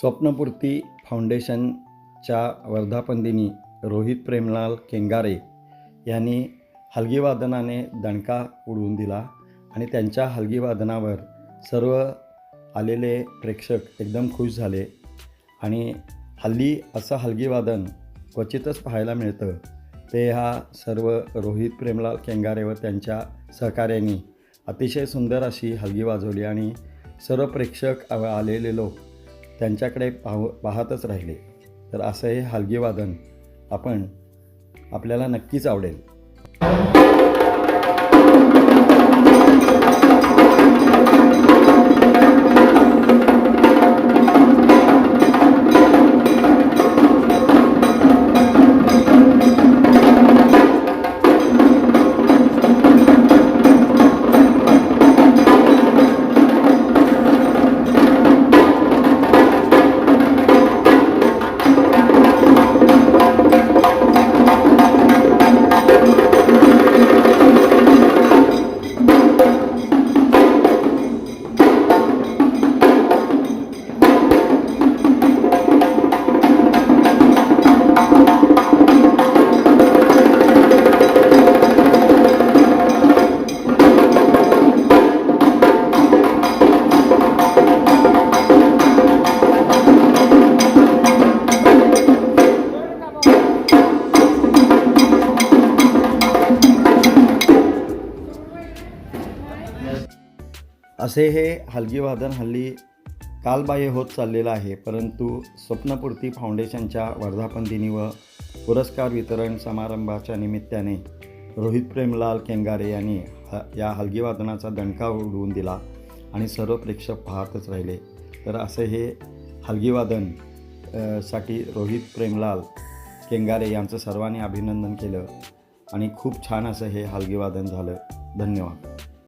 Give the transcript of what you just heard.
स्वप्नपूर्ती फाउंडेशनच्या वर्धापनदिनी रोहित प्रेमलाल केंगारे यांनी हलगीवादनाने दणका उडवून दिला आणि त्यांच्या हलगीवादनावर सर्व आलेले प्रेक्षक एकदम खुश झाले आणि हल्ली असं हलगीवादन क्वचितच पाहायला मिळतं. ते ह्या सर्व रोहित प्रेमलाल केंगारे व त्यांच्या सहकार्यांनी अतिशय सुंदर अशी हलगी वाजवली आणि सर्व प्रेक्षक आलेले लोक त्यांच्याकडे पाह पाहतच राहिले. तर असं हे हलगी वादन आपण आपल्याला नक्कीच आवडेल. असे हे हलगी वादन हल्ली कालबाह्य होत चाललेलं आहे परंतु स्वप्नपूर्ती फाउंडेशनच्या वर्धापन दिनी व पुरस्कार वितरण समारंभाच्या निमित्ताने रोहित प्रेमलाल केंगारे यांनी ह या हलगी वादनाचा दणका उडवून दिला आणि सर्व प्रेक्षक पाहतच राहिले. तर असे हे हलगी वादनसाठी रोहित प्रेमलाल केंगारे यांचं सर्वांनी अभिनंदन केलं आणि खूप छान असं हे हलगी वादन झालं. धन्यवाद.